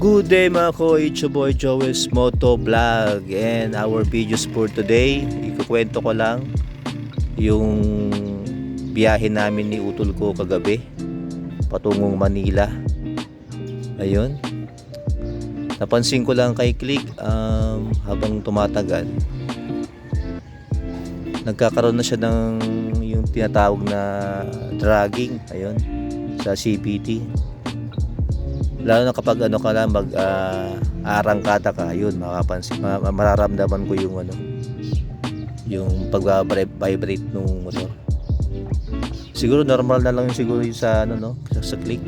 Good day mga ko, it's your boy Joel's Moto Vlog and our videos for today, ikukwento ko lang yung biyahe namin ni Utol ko kagabi patungong Manila. Ayun. Napansin ko lang kay Click um, habang tumatagal nagkakaroon na siya ng yung tinatawag na dragging ayun sa CPT lalo na kapag ano ka lang mag ah, arangkada ka yun makapansin ma- ma- mararamdaman ko yung ano yung pag-vibrate nung motor. Siguro normal na lang yung siguro yung sa ano no sa, sa click.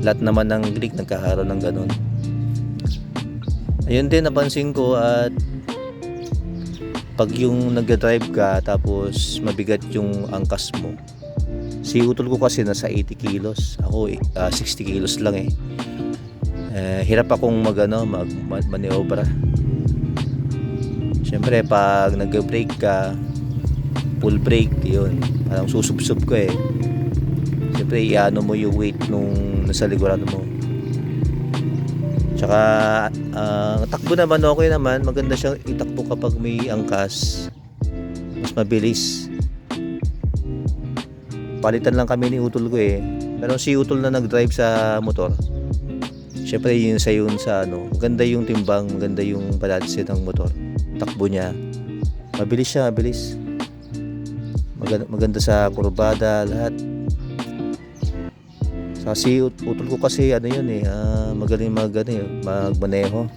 Lahat naman ng click nagkakaroon ng ganun. Ayun din napansin ko at pag yung nagda-drive ka tapos mabigat yung angkas mo si utol ko kasi nasa 80 kilos ako eh, ah, 60 kilos lang eh. eh hirap akong mag ano mag ma- maniobra syempre pag nag-brake ka full brake yun parang susubsob ko eh syempre iano mo yung weight nung nasa likuran mo Tsaka ah, takbo naman okay naman, maganda siyang itakbo kapag may angkas. Mas mabilis. Palitan lang kami ni Utol ko eh. Pero si Utol na nag-drive sa motor. Syempre yun sa yun sa ano, maganda yung timbang, maganda yung balanse ng motor. Takbo niya. Mabilis siya, mabilis. Maganda, maganda sa kurbada, lahat. Sa si Ut- utol ko kasi ano yun eh, ah, magaling mag ano eh, magmaneho.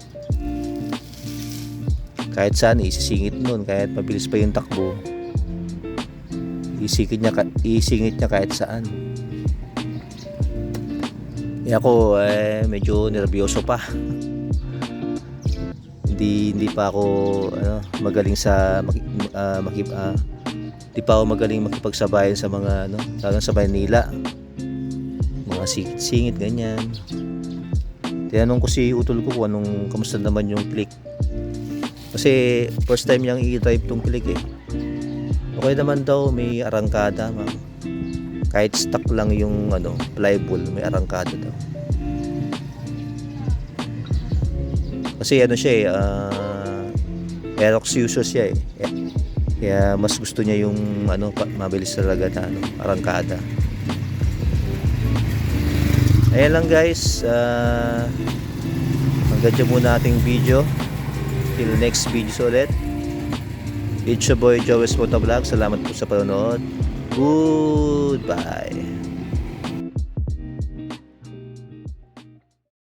Kahit saan isisingit nun, kahit mabilis pa yung takbo. Isingit niya, isingit niya kahit saan. Eh ako eh medyo nervyoso pa. hindi hindi pa ako ano, magaling sa maki, ah, makip, ah, hindi pa ako magaling makipagsabayan sa mga ano, lalo sa Manila mga singit-singit ganyan tinanong ko si utol ko kung anong kamusta naman yung click kasi first time niyang i-drive tong click eh okay naman daw may arangkada ma'am kahit stuck lang yung ano pliable may arangkada daw kasi ano siya eh uh, Aerox user siya eh kaya mas gusto niya yung ano mabilis talaga na ano, arangkada Ayan lang guys. Uh, hanggang dyan muna ating video. Till next video ulit. It's your boy Joey's Motovlog. Salamat po sa panonood. Goodbye.